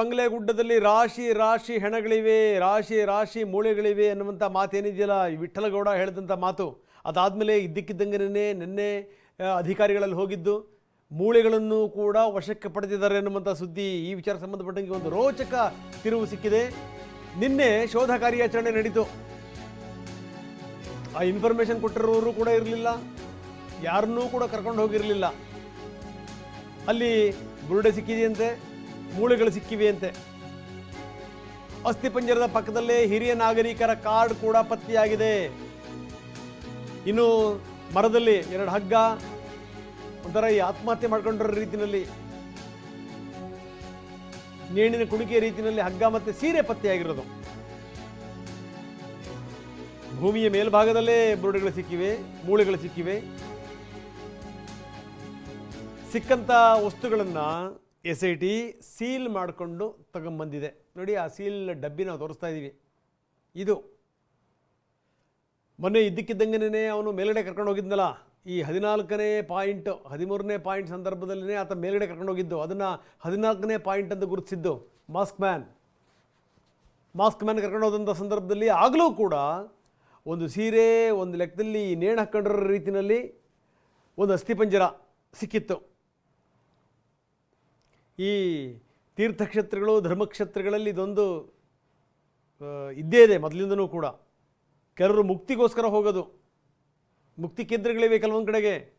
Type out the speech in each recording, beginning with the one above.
ಬಂಗ್ಲೆ ಗುಡ್ಡದಲ್ಲಿ ರಾಶಿ ರಾಶಿ ಹೆಣಗಳಿವೆ, ರಾಶಿ ರಾಶಿ ಮೂಳೆಗಳಿವೆ ಅನ್ನುವಂಥ ಮಾತೇನಿದೆಯಲ್ಲ ಈ ವಿಠ್ಠಲಗೌಡ ಹೇಳಿದಂಥ ಮಾತು. ಅದಾದಮೇಲೆ ಇದ್ದಕ್ಕಿದ್ದಂಗೆ ನಿನ್ನೆ ಅಧಿಕಾರಿಗಳಲ್ಲಿ ಹೋಗಿದ್ದು. ಮೂಳೆಗಳನ್ನು ಕೂಡ ವಶಕ್ಕೆ ಪಡೆದಿದ್ದಾರೆ ಎನ್ನುವಂಥ ಸುದ್ದಿ ಈ ವಿಚಾರ ಸಂಬಂಧಪಟ್ಟಂಗೆ ಒಂದು ರೋಚಕ ತಿರುವು ಸಿಕ್ಕಿದೆ. ನಿನ್ನೆ ಶೋಧ ಕಾರ್ಯಾಚರಣೆ ನಡೀತು. ಆ ಇನ್ಫಾರ್ಮೇಷನ್ ಕೊಟ್ಟಿರೋರು ಕೂಡ ಇರಲಿಲ್ಲ. ಯಾರನ್ನೂ ಕೂಡ ಕರ್ಕೊಂಡು ಹೋಗಿರಲಿಲ್ಲ. ಅಲ್ಲಿ ಬುರುಡೆ ಸಿಕ್ಕಿದೆಯಂತೆ. ಮೂಳೆಗಳು ಸಿಕ್ಕಿವೆಯಂತೆ ಅಸ್ಥಿಪಂಜರದ ಪಕ್ಕದಲ್ಲೇ ಹಿರಿಯ ನಾಗರಿಕರ ಕಾರ್ಡ್ ಕೂಡ ಪತ್ತೆಯಾಗಿದೆ. ಇನ್ನು ಮರದಲ್ಲಿ ಎರಡು ಹಗ್ಗ, ಒಂಥರ ಈ ಆತ್ಮಹತ್ಯೆ ಮಾಡ್ಕೊಂಡಿರೋ ರೀತಿಯಲ್ಲಿ ನೇಣಿನ ಕುಣಿಕೆ ರೀತಿಯಲ್ಲಿ ಹಗ್ಗ ಮತ್ತೆ ಸೀರೆ ಪತ್ತೆಯಾಗಿರೋದು. ಭೂಮಿಯ ಮೇಲ್ಭಾಗದಲ್ಲೇ ಬುರುಡೆಗಳು ಸಿಕ್ಕಿವೆ, ಮೂಳೆಗಳು ಸಿಕ್ಕಿವೆ. ಸಿಕ್ಕಂತ ವಸ್ತುಗಳನ್ನು ಎಸ್ ಐ ಟಿ ಸೀಲ್ ಮಾಡಿಕೊಂಡು ತಗೊಂಬಂದಿದೆ. ನೋಡಿ ಆ ಸೀಲ್ ಡಬ್ಬಿ ನಾವು ತೋರಿಸ್ತಾ ಇದ್ದೀವಿ ಇದು. ಮೊನ್ನೆ ಇದ್ದಕ್ಕಿದ್ದಂಗೆನೇ ಅವನು ಮೇಲ್ಗಡೆ ಕರ್ಕೊಂಡು ಹೋಗಿದ್ನಲ್ಲ. ಈ ಹದಿನಾಲ್ಕನೇ ಪಾಯಿಂಟ್, ಹದಿಮೂರನೇ ಪಾಯಿಂಟ್ ಸಂದರ್ಭದಲ್ಲೇ ಆತ ಮೇಲ್ಗಡೆ ಕರ್ಕೊಂಡು ಹೋಗಿದ್ದು. ಅದನ್ನು ಹದಿನಾಲ್ಕನೇ ಪಾಯಿಂಟ್ ಅಂತ ಗುರುತಿಸಿದ್ದು. ಮಾಸ್ಕ್ ಮ್ಯಾನ್ ಮಾಸ್ಕ್ ಮ್ಯಾನ್ ಕರ್ಕೊಂಡು ಹೋದಂಥ ಸಂದರ್ಭದಲ್ಲಿ ಆಗಲೂ ಕೂಡ ಒಂದು ಸೀರೆ, ಒಂದು ಲೆಕ್ಕದಲ್ಲಿ ನೇಣು ಹಾಕೊಂಡಿರೋ ರೀತಿಯಲ್ಲಿ ಒಂದು ಅಸ್ಥಿಪಂಜರ ಸಿಕ್ಕಿತ್ತು. ಈ ತೀರ್ಥಕ್ಷೇತ್ರಗಳು, ಧರ್ಮಕ್ಷೇತ್ರಗಳಲ್ಲಿ ಇದೊಂದು ಇದ್ದೇ ಇದೆ ಮೊದಲಿಂದನೂ ಕೂಡ. ಕೆಲವರು ಮುಕ್ತಿಗೋಸ್ಕರ ಹೋಗೋದು. ಮುಕ್ತಿ ಕೇಂದ್ರಗಳಿವೆ ಕೆಲವೊಂದು ಕಡೆಗೆ.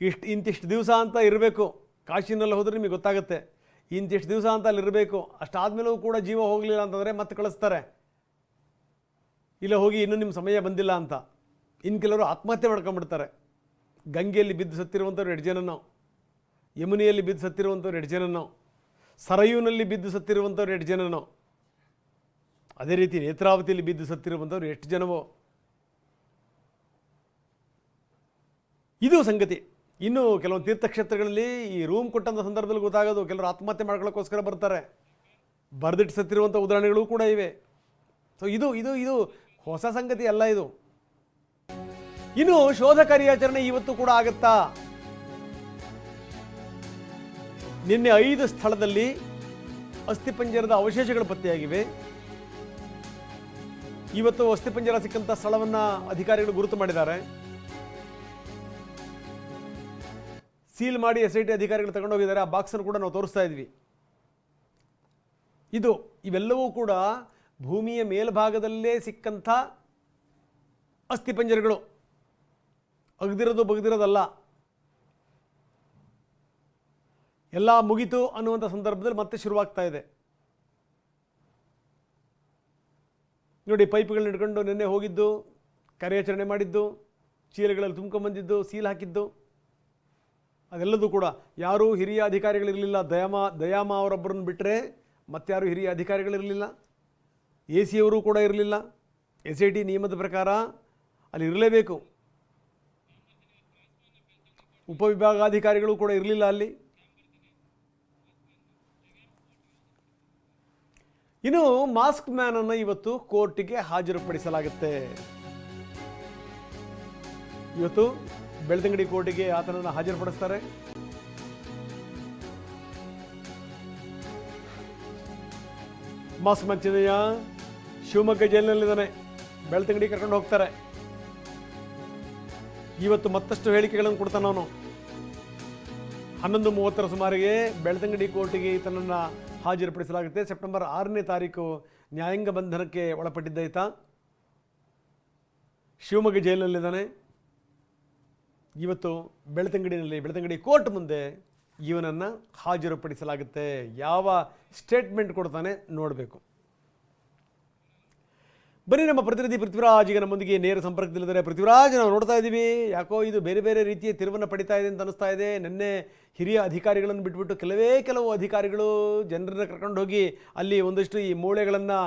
ಇಷ್ಟು, ಇಂತಿಷ್ಟು ದಿವಸ ಅಂತ ಇರಬೇಕು. ಕಾಶಿನಲ್ಲಿ ಹೋದರೆ ನಿಮಗೆ ಗೊತ್ತಾಗುತ್ತೆ. ಇಂತಿಷ್ಟು ದಿವಸ ಅಂತ ಅಲ್ಲಿ ಇರಬೇಕು. ಅಷ್ಟಾದಮೇಲೂ ಕೂಡ ಜೀವ ಹೋಗಲಿಲ್ಲ ಅಂತಂದರೆ ಮತ್ತೆ ಕಳಿಸ್ತಾರೆ. ಇಲ್ಲ ಹೋಗಿ ಇನ್ನೂ ನಿಮ್ಮ ಸಮಯ ಬಂದಿಲ್ಲ ಅಂತ. ಇನ್ನು ಕೆಲವರು ಆತ್ಮಹತ್ಯೆ ಮಾಡ್ಕೊಂಡ್ಬಿಡ್ತಾರೆ. ಗಂಗೆಯಲ್ಲಿ ಬಿದ್ದು ಸತ್ತಿರುವಂಥವ್ರು ಎರಡು ಯಮುನಿಯಲ್ಲಿ ಬಿದ್ದು ಸತ್ತಿರುವಂಥವ್ರು ಎರಡು ನಾವು. ಸರಯುನಲ್ಲಿ ಬಿದ್ದು ಸತ್ತಿರುವಂಥವ್ರು ಎರಡು ನಾವು. ಅದೇ ರೀತಿ ನೇತ್ರಾವತಿಯಲ್ಲಿ ಬಿದ್ದು ಸತ್ತಿರುವಂಥವ್ರು ಎಷ್ಟು ಜನವೋ. ಇದು ಸಂಗತಿ. ಇನ್ನು ಕೆಲವು ತೀರ್ಥಕ್ಷೇತ್ರಗಳಲ್ಲಿ ಈ ರೂಮ್ ಕೊಟ್ಟಂಥ ಸಂದರ್ಭದಲ್ಲಿ ಗೊತ್ತಾಗೋದು, ಕೆಲವರು ಆತ್ಮಹತ್ಯೆ ಮಾಡ್ಕೊಳ್ಳೋಕ್ಕೋಸ್ಕರ ಬರ್ತಾರೆ. ಬರೆದಿಟ್ಟು ಸತ್ತಿರುವಂಥ ಉದಾಹರಣೆಗಳು ಕೂಡ ಇವೆ. ಸೊ ಇದು ಇದು ಇದು ಹೊಸ ಸಂಗತಿ ಅಲ್ಲ ಇದು. ಇನ್ನು ಶೋಧ ಕಾರ್ಯಾಚರಣೆ ಇವತ್ತು ಕೂಡ ಆಗತ್ತಾ? ನಿನ್ನೆ ಐದು ಸ್ಥಳದಲ್ಲಿ ಅಸ್ಥಿಪಂಜರದ ಅವಶೇಷಗಳು ಪತ್ತೆಯಾಗಿವೆ. ಇವತ್ತು ಅಸ್ಥಿಪಂಜರ ಸಿಕ್ಕಂತ ಸ್ಥಳವನ್ನ ಅಧಿಕಾರಿಗಳು ಗುರುತು ಮಾಡಿದ್ದಾರೆ. ಸೀಲ್ ಮಾಡಿ ಎಸ್ ಐ ಟಿ ಅಧಿಕಾರಿಗಳು ತಗೊಂಡೋಗಿದ್ದಾರೆ ಆ ಬಾಕ್ಸನ್ನು ಕೂಡ ನಾವು ತೋರಿಸ್ತಾ ಇದ್ವಿ. ಇದು ಇವೆಲ್ಲವೂ ಕೂಡ ಭೂಮಿಯ ಮೇಲ್ಭಾಗದಲ್ಲೇ ಸಿಕ್ಕಂಥ ಅಸ್ಥಿಪಂಜರಗಳು ಅಗ್ದಿರೋದು ಬಗ್ದಿರೋದಲ್ಲ. ಎಲ್ಲ ಮುಗಿತು ಅನ್ನುವಂಥ ಸಂದರ್ಭದಲ್ಲಿ ಮತ್ತೆ ಶುರುವಾಗ್ತಾ ಇದೆ. ನೋಡಿ, ಪೈಪ್ಗಳನ್ನ ಹಿಡ್ಕೊಂಡು ನಿನ್ನೆ ಹೋಗಿದ್ದು, ಕಾರ್ಯಾಚರಣೆ ಮಾಡಿದ್ದು, ಚೀಲಗಳಲ್ಲಿ ತುಂಬ್ಕೊಂಬಂದಿದ್ದು ಸೀಲ್ ಹಾಕಿದ್ದು, ಅದೆಲ್ಲದೂ ಕೂಡ ಯಾರೂ ಹಿರಿಯ ಅಧಿಕಾರಿಗಳಿರಲಿಲ್ಲ. ದಯಾಮ ದಯಾಮ ಅವರೊಬ್ಬರನ್ನು ಬಿಟ್ಟರೆ ಮತ್ತಾರು ಹಿರಿಯ ಅಧಿಕಾರಿಗಳಿರಲಿಲ್ಲ. ಎ ಸಿ ಅವರು ಕೂಡ ಇರಲಿಲ್ಲ. ಎಸ್ ಐ ಟಿ ನಿಯಮದ ಪ್ರಕಾರ ಅಲ್ಲಿ ಇರಲೇಬೇಕು. ಉಪವಿಭಾಗಾಧಿಕಾರಿಗಳು ಕೂಡ ಇರಲಿಲ್ಲ ಅಲ್ಲಿ. ಇನ್ನು ಮಾಸ್ಕ್ ಮ್ಯಾನ್ ಅನ್ನು ಇವತ್ತು ಕೋರ್ಟಿಗೆ ಹಾಜರುಪಡಿಸಲಾಗುತ್ತೆ. ಇವತ್ತು ಬೆಳ್ತಂಗಡಿ ಕೋರ್ಟಿಗೆ ಆತನನ್ನು ಹಾಜರುಪಡಿಸ್ತಾರೆ. ಮಾಸ್ಕ್ ಮ್ಯಾನ್ ಚಿನ್ನಯ್ಯ ಶಿವಮೊಗ್ಗ ಜೈಲಿನಲ್ಲಿದ್ದಾನೆ. ಬೆಳ್ತಂಗಡಿ ಕರ್ಕೊಂಡು ಹೋಗ್ತಾರೆ. ಇವತ್ತು ಮತ್ತಷ್ಟು ಹೇಳಿಕೆಗಳನ್ನು ಕೊಡ್ತಾನೆ ಅವನು. ಹನ್ನೊಂದು ಮೂವತ್ತರ ಸುಮಾರಿಗೆ ಬೆಳ್ತಂಗಡಿ ಕೋರ್ಟಿಗೆ ಈತನನ್ನು ಹಾಜರುಪಡಿಸಲಾಗುತ್ತೆ. ಸೆಪ್ಟೆಂಬರ್ ಆರನೇ ತಾರೀಕು ನ್ಯಾಯಾಂಗ ಬಂಧನಕ್ಕೆ ಒಳಪಟ್ಟಿದ್ದ ಈತ. ಶಿವಮೊಗ್ಗ ಜೈಲಿನಲ್ಲಿದ್ದಾನೆ. ಇವತ್ತು ಬೆಳ್ತಂಗಡಿನಲ್ಲಿ ಬೆಳ್ತಂಗಡಿ ಕೋರ್ಟ್ ಮುಂದೆ ಇವನನ್ನು ಹಾಜರುಪಡಿಸಲಾಗುತ್ತೆ. ಯಾವ ಸ್ಟೇಟ್ಮೆಂಟ್ ಕೊಡ್ತಾನೆ ನೋಡಬೇಕು. ಬನ್ನಿ ನಮ್ಮ ಪ್ರತಿನಿಧಿ ಪೃಥ್ವಿರಾಜ್, ಈಗ ನಮ್ಮೊಂದಿಗೆ ನೇರ ಸಂಪರ್ಕದಲ್ಲಿದ್ದಾರೆ. ಪೃಥ್ವಿರಾಜ್, ನಾವು ನೋಡ್ತಾ ಇದ್ದೀವಿ. ಯಾಕೋ ಇದು ಬೇರೆ ಬೇರೆ ರೀತಿಯ ತಿರುವನ್ನು ಪಡಿತಾ ಇದೆ ಅಂತ ಅನಿಸ್ತಾ ಇದೆ. ನಿನ್ನೆ ಹಿರಿಯ ಅಧಿಕಾರಿಗಳನ್ನು ಬಿಟ್ಬಿಟ್ಟು ಕೆಲವೇ ಕೆಲವು ಅಧಿಕಾರಿಗಳು ಜನರನ್ನ ಕರ್ಕೊಂಡು ಹೋಗಿ ಅಲ್ಲಿ ಒಂದಷ್ಟು ಈ ಮೂಳೆಗಳನ್ನು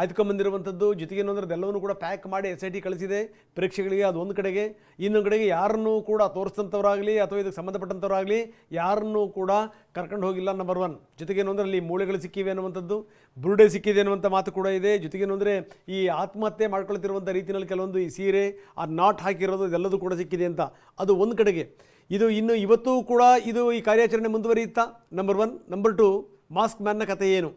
ಆಯ್ದುಕೊಂಬಂದಿರುವಂಥದ್ದು ಜೊತೆಗೆ ಏನಂದ್ರೆ ಅದೆಲ್ಲವನ್ನು ಕೂಡ ಪ್ಯಾಕ್ ಮಾಡಿ ಎಸ್ ಐ ಟಿ ಕಳಿಸಿದೆ. ಪರೀಕ್ಷೆಗಳಿಗೆ ಅದು ಒಂದು ಕಡೆಗೆ, ಇನ್ನೊಂದು ಕಡೆಗೆ ಯಾರನ್ನೂ ಕೂಡ ತೋರಿಸಿದಂಥವರಾಗಲಿ ಅಥವಾ ಇದಕ್ಕೆ ಸಂಬಂಧಪಟ್ಟಂಥವರಾಗಲಿ ಯಾರನ್ನೂ ಕೂಡ ಕರ್ಕೊಂಡು ಹೋಗಿಲ್ಲ ನಂಬರ್ ಒನ್ ಜೊತೆಗೆ ಏನಂದ್ರೆ ಅಲ್ಲಿ ಮೂಳೆಗಳು ಸಿಕ್ಕಿವೆ ಅನ್ನುವಂಥದ್ದು, ಬುರುಡೆ ಸಿಕ್ಕಿದೆ ಅನ್ನುವಂಥ ಮಾತು ಕೂಡ ಇದೆ. ಜೊತೆಗೆ ಏನಂದರೆ ಈ ಆತ್ಮಹತ್ಯೆ ಮಾಡ್ಕೊಳ್ತಿರುವಂಥ ರೀತಿಯಲ್ಲಿ ಕೆಲವೊಂದು ಈ ಸೀರೆ, ಆ ನಾಟ್ ಹಾಕಿರೋದು ಇದೆಲ್ಲದೂ ಕೂಡ ಸಿಕ್ಕಿದೆ ಅಂತ. ಅದು ಒಂದು ಕಡೆಗೆ. ಇದು ಇನ್ನು ಇವತ್ತೂ ಕೂಡ ಇದು ಈ ಕಾರ್ಯಾಚರಣೆ ಮುಂದುವರಿಯುತ್ತಾ? Number one number two mask ಮ್ಯಾನ್ನ ಕಥೆ ಏನು?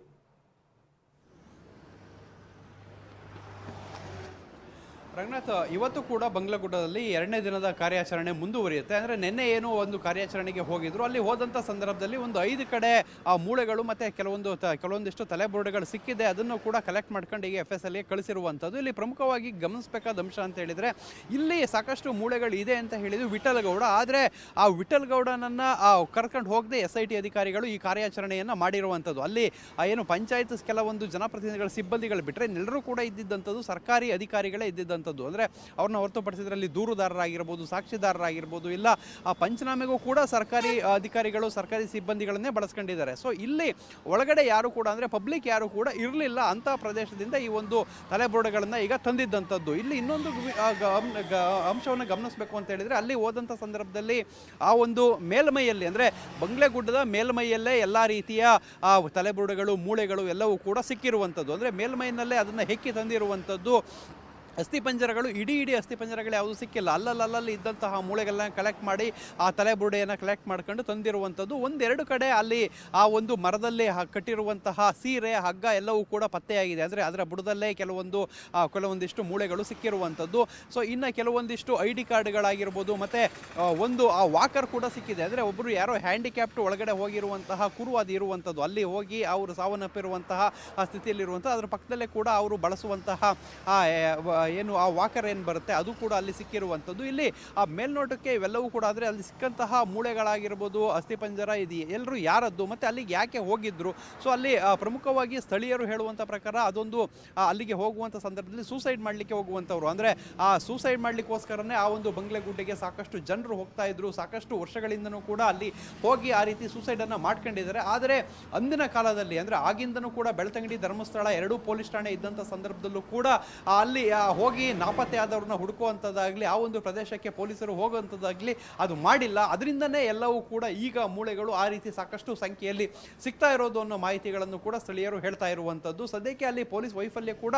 ರಂಗನಾಥ್, ಇವತ್ತು ಕೂಡ ಬಂಗ್ಲಗುಡ್ಡದಲ್ಲಿ ಎರಡನೇ ದಿನದ ಕಾರ್ಯಾಚರಣೆ ಮುಂದುವರಿಯುತ್ತೆ. ಅಂದರೆ ನಿನ್ನೆ ಏನು ಒಂದು ಕಾರ್ಯಾಚರಣೆಗೆ ಹೋಗಿದ್ರು. ಅಲ್ಲಿ ಹೋದಂಥ ಸಂದರ್ಭದಲ್ಲಿ ಒಂದು ಐದು ಕಡೆ ಆ ಮೂಳೆಗಳು ಮತ್ತು ಕೆಲವೊಂದು ತ, ಕೆಲವೊಂದಿಷ್ಟು ತಲೆಬುರುಡೆಗಳು ಸಿಕ್ಕಿದೆ. ಅದನ್ನು ಕೂಡ ಕಲೆಕ್ಟ್ ಮಾಡ್ಕೊಂಡು ಈಗ ಎಫ್ ಎಸ್ ಎಲ್ಗೆ ಕಳಿಸಿರುವಂಥದ್ದು. ಇಲ್ಲಿ ಪ್ರಮುಖವಾಗಿ ಗಮನಿಸಬೇಕಾದ ಅಂಶ ಅಂತ ಹೇಳಿದರೆ, ಇಲ್ಲಿ ಸಾಕಷ್ಟು ಮೂಳೆಗಳು ಇದೆ ಅಂತ ಹೇಳಿದ್ರು ವಿಠಲ್ ಗೌಡ ಆದರೆ ಆ ವಿಠಲ್ ಗೌಡನನ್ನು ಕರ್ಕೊಂಡು ಹೋಗದೆ ಎಸ್ ಐ ಟಿ ಅಧಿಕಾರಿಗಳು ಈ ಕಾರ್ಯಾಚರಣೆಯನ್ನು ಮಾಡಿರುವಂಥದ್ದು. ಅಲ್ಲಿ ಏನು ಪಂಚಾಯತ್ ಕೆಲವೊಂದು ಜನಪ್ರತಿನಿಧಿಗಳ ಸಿಬ್ಬಂದಿಗಳು ಬಿಟ್ಟರೆ ಎಲ್ಲರೂ ಕೂಡ ಇದ್ದಿದ್ದಂಥದ್ದು ಸರ್ಕಾರಿ ಅಧಿಕಾರಿಗಳೇ ಇದ್ದಿದ್ದಂಥದ್ದು ಅಂದರೆ ಅವ್ರನ್ನ ಹೊರತುಪಡಿಸಿದ್ರಲ್ಲಿ ದೂರುದಾರರಾಗಿರ್ಬೋದು, ಸಾಕ್ಷಿದಾರರಾಗಿರ್ಬೋದು, ಇಲ್ಲ, ಆ ಪಂಚನಾಮೆಗೂ ಕೂಡ ಸರ್ಕಾರಿ ಅಧಿಕಾರಿಗಳು, ಸರ್ಕಾರಿ ಸಿಬ್ಬಂದಿಗಳನ್ನೇ ಬಳಸ್ಕೊಂಡಿದ್ದಾರೆ. ಸೊ ಇಲ್ಲಿ ಒಳಗಡೆ ಯಾರು ಕೂಡ, ಅಂದರೆ ಪಬ್ಲಿಕ್ ಯಾರು ಕೂಡ ಇರಲಿಲ್ಲ ಅಂಥ ಪ್ರದೇಶದಿಂದ ಈ ಒಂದು ತಲೆಬೋರ್ಡ್ಗಳನ್ನು ಈಗ ತಂದಿದ್ದಂಥದ್ದು. ಇಲ್ಲಿ ಇನ್ನೊಂದು ಅಂಶವನ್ನು ಗಮನಿಸಬೇಕು ಅಂತ ಹೇಳಿದರೆ, ಅಲ್ಲಿ ಹೋದಂಥ ಸಂದರ್ಭದಲ್ಲಿ ಆ ಒಂದು ಮೇಲ್ಮೈಯಲ್ಲಿ, ಅಂದರೆ ಬಂಗ್ಲೆಗುಡ್ಡದ ಮೇಲ್ಮೈಯಲ್ಲೇ ಎಲ್ಲ ರೀತಿಯ ಆ ತಲೆಬುರುಡೆಗಳು, ಮೂಳೆಗಳು ಎಲ್ಲವೂ ಕೂಡ ಸಿಕ್ಕಿರುವಂಥದ್ದು. ಅಂದರೆ ಮೇಲ್ಮೈನಲ್ಲೇ ಅದನ್ನು ಹೆಕ್ಕಿ ತಂದಿರುವಂಥದ್ದು. ಅಸ್ಥಿಪಂಜರಗಳು ಇಡೀ ಇಡೀ ಅಸ್ಥಿಪಂಜರಗಳು ಯಾವುದು ಸಿಕ್ಕಿಲ್ಲ. ಅಲ್ಲಲ್ಲಲ್ಲಿ ಇದ್ದಂತಹ ಮೂಳೆಗಳನ್ನ ಕಲೆಕ್ಟ್ ಮಾಡಿ ಆ ತಲೆಬುರುಡೆಯನ್ನು ಕಲೆಕ್ಟ್ ಮಾಡ್ಕೊಂಡು ತಂದಿರುವಂಥದ್ದು. ಒಂದೆರಡು ಕಡೆ ಅಲ್ಲಿ ಆ ಒಂದು ಮರದಲ್ಲಿ ಕಟ್ಟಿರುವಂತಹ ಸೀರೆ, ಹಗ್ಗ ಎಲ್ಲವೂ ಕೂಡ ಪತ್ತೆಯಾಗಿದೆ. ಅಂದರೆ ಅದರ ಬುಡದಲ್ಲೇ ಕೆಲವೊಂದು ಕೆಲವೊಂದಿಷ್ಟು ಮೂಳೆಗಳು ಸಿಕ್ಕಿರುವಂಥದ್ದು. ಸೊ ಇನ್ನು ಕೆಲವೊಂದಿಷ್ಟು ಐ ಡಿ ಕಾರ್ಡ್ಗಳಾಗಿರ್ಬೋದು, ಮತ್ತು ಒಂದು, ಆ ವಾಕರ್ ಕೂಡ ಸಿಕ್ಕಿದೆ. ಅಂದರೆ ಒಬ್ಬರು ಯಾರೋ ಹ್ಯಾಂಡಿಕ್ಯಾಪ್ಟ್ ಒಳಗಡೆ ಹೋಗಿರುವಂತಹ ಕುರು ಅದು ಇರುವಂಥದ್ದು. ಅಲ್ಲಿ ಹೋಗಿ ಅವರು ಸಾವನ್ನಪ್ಪಿರುವಂತಹ ಸ್ಥಿತಿಯಲ್ಲಿರುವಂಥ ಅದರ ಪಕ್ಕದಲ್ಲೇ ಕೂಡ ಅವರು ಬಳಸುವಂತಹ ಏನು ಆ ವಾಕರ್ ಏನು ಬರುತ್ತೆ ಅದು ಕೂಡ ಅಲ್ಲಿ ಸಿಕ್ಕಿರುವಂಥದ್ದು. ಇಲ್ಲಿ ಆ ಮೇಲ್ನೋಟಕ್ಕೆ ಇವೆಲ್ಲವೂ ಕೂಡ ಆದರೆ ಅಲ್ಲಿ ಸಿಕ್ಕಂತಹ ಮೂಳೆಗಳಾಗಿರ್ಬೋದು ಅಸ್ಥಿಪಂಜರ ಇದು ಎಲ್ಲರೂ ಯಾರದ್ದು ಮತ್ತು ಅಲ್ಲಿಗೆ ಯಾಕೆ ಹೋಗಿದ್ದರು ಸೊ ಅಲ್ಲಿ ಪ್ರಮುಖವಾಗಿ ಸ್ಥಳೀಯರು ಹೇಳುವಂಥ ಪ್ರಕಾರ ಅದೊಂದು ಅಲ್ಲಿಗೆ ಹೋಗುವಂಥ ಸಂದರ್ಭದಲ್ಲಿ ಸೂಸೈಡ್ ಮಾಡಲಿಕ್ಕೆ ಹೋಗುವಂಥವ್ರು. ಅಂದರೆ, ಆ ಸೂಸೈಡ್ ಮಾಡಲಿಕ್ಕೋಸ್ಕರನೇ ಆ ಒಂದು ಬಂಗ್ಲೆಗುಡ್ಡೆಗೆ ಸಾಕಷ್ಟು ಜನರು ಹೋಗ್ತಾ ಇದ್ರು. ಸಾಕಷ್ಟು ವರ್ಷಗಳಿಂದನೂ ಕೂಡ ಅಲ್ಲಿ ಹೋಗಿ ಆ ರೀತಿ ಸೂಸೈಡನ್ನು ಮಾಡ್ಕೊಂಡಿದ್ದಾರೆ. ಆದರೆ, ಅಂದಿನ ಕಾಲದಲ್ಲಿ, ಅಂದರೆ ಆಗಿಂದನೂ ಕೂಡ ಬೆಳ್ತಂಗಡಿ ಧರ್ಮಸ್ಥಳ ಎರಡೂ ಪೊಲೀಸ್ ಠಾಣೆ ಇದ್ದಂಥ ಸಂದರ್ಭದಲ್ಲೂ ಕೂಡ ಅಲ್ಲಿ ಹೋಗಿ ನಾಪತ್ತೆ ಆದವ್ರನ್ನ ಹುಡುಕುವಂಥದ್ದಾಗಲಿ, ಆ ಒಂದು ಪ್ರದೇಶಕ್ಕೆ ಪೊಲೀಸರು ಹೋಗುವಂಥದ್ದಾಗಲಿ ಅದು ಮಾಡಿಲ್ಲ. ಅದರಿಂದನೇ ಎಲ್ಲವೂ ಕೂಡ ಈಗ ಮೂಳೆಗಳು ಆ ರೀತಿ ಸಾಕಷ್ಟು ಸಂಖ್ಯೆಯಲ್ಲಿ ಸಿಗ್ತಾ ಇರೋದು ಅನ್ನೋ ಮಾಹಿತಿಗಳನ್ನು ಕೂಡ ಸ್ಥಳೀಯರು ಹೇಳ್ತಾ ಇರುವಂಥದ್ದು. ಸದ್ಯಕ್ಕೆ ಅಲ್ಲಿ ಪೊಲೀಸ್ ವೈಫಲ್ಯ ಕೂಡ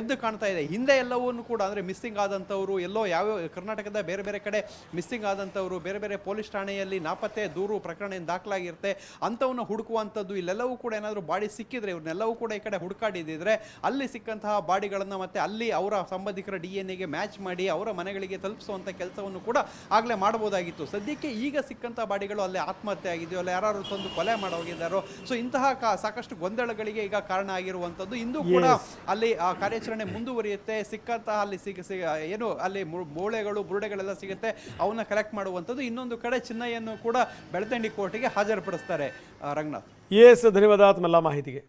ಎದ್ದು ಕಾಣ್ತಾ ಇದೆ. ಹಿಂದೆ ಎಲ್ಲವನ್ನೂ ಕೂಡ ಅಂದರೆ ಮಿಸ್ಸಿಂಗ್ ಆದಂಥವರು, ಎಲ್ಲೋ ಯಾವ ಕರ್ನಾಟಕದ ಬೇರೆ ಬೇರೆ ಕಡೆ ಮಿಸ್ಸಿಂಗ್ ಆದಂಥವರು, ಬೇರೆ ಬೇರೆ ಪೊಲೀಸ್ ಠಾಣೆಯಲ್ಲಿ ನಾಪತ್ತೆ, ದೂರು ಪ್ರಕರಣ ದಾಖಲಾಗಿರುತ್ತೆ. ಅಂಥವನ್ನ ಹುಡುಕುವಂಥದ್ದು ಇಲ್ಲೆಲ್ಲವೂ ಕೂಡ ಏನಾದರೂ ಬಾಡಿ ಸಿಕ್ಕಿದ್ರೆ, ಇವ್ರನ್ನೆಲ್ಲವೂ ಕೂಡ ಈ ಕಡೆ ಹುಡುಕಾಡಿದ್ರೆ, ಅಲ್ಲಿ ಸಿಕ್ಕಂತಹ ಬಾಡಿಗಳನ್ನು ಮತ್ತೆ ಅಲ್ಲಿ ಅವರ ಸಂಬಂಧಿಕರ ಡಿ ಎನ್ ಎಗೆ ಮ್ಯಾಚ್ ಮಾಡಿ ಅವರ ಮನೆಗಳಿಗೆ ತಲುಪಿಸುವಂಥ ಕೆಲಸವನ್ನು ಕೂಡ ಆಗಲೇ ಮಾಡಬಹುದಾಗಿತ್ತು. ಸದ್ಯಕ್ಕೆ ಈಗ ಸಿಕ್ಕಂಥ ಬಾಡಿಗಳು ಅಲ್ಲಿ ಆತ್ಮಹತ್ಯೆ ಆಗಿದೆಯೋ ಅಲ್ಲ ಯಾರು ತಂದು ಕೊಲೆ ಮಾಡೋಗಿದ್ದಾರೋ. ಸೊ ಇಂತಹ ಸಾಕಷ್ಟು ಗೊಂದಲಗಳಿಗೆ ಈಗ ಕಾರಣ ಆಗಿರುವಂಥದ್ದು ಇಂದು ಕೂಡ ಅಲ್ಲಿ ಆ ಕಾರ್ಯಾಚರಣೆ ಮುಂದುವರಿಯುತ್ತೆ. ಸಿಕ್ಕಂತಹ ಅಲ್ಲಿ ಸಿಗ ಏನು ಅಲ್ಲಿ ಮೂಳೆಗಳು ಬುರುಡೆಗಳೆಲ್ಲ ಸಿಗುತ್ತೆ. ಅವನ್ನ ಕಲೆಕ್ಟ್ ಮಾಡುವಂಥದ್ದು ಇನ್ನೊಂದು ಕಡೆ ಚಿನ್ನಯ್ಯನ್ನು ಕೂಡ ಬೆಳತಂಡಿ ಕೋರ್ಟಿಗೆ ಹಾಜರುಪಡಿಸ್ತಾರೆ ರಂಗನಾಥ್. ಎಸ್ ಧನ್ಯವಾದ. ತಮ್ಮೆಲ್ಲ ಮಾಹಿತಿಗೆ.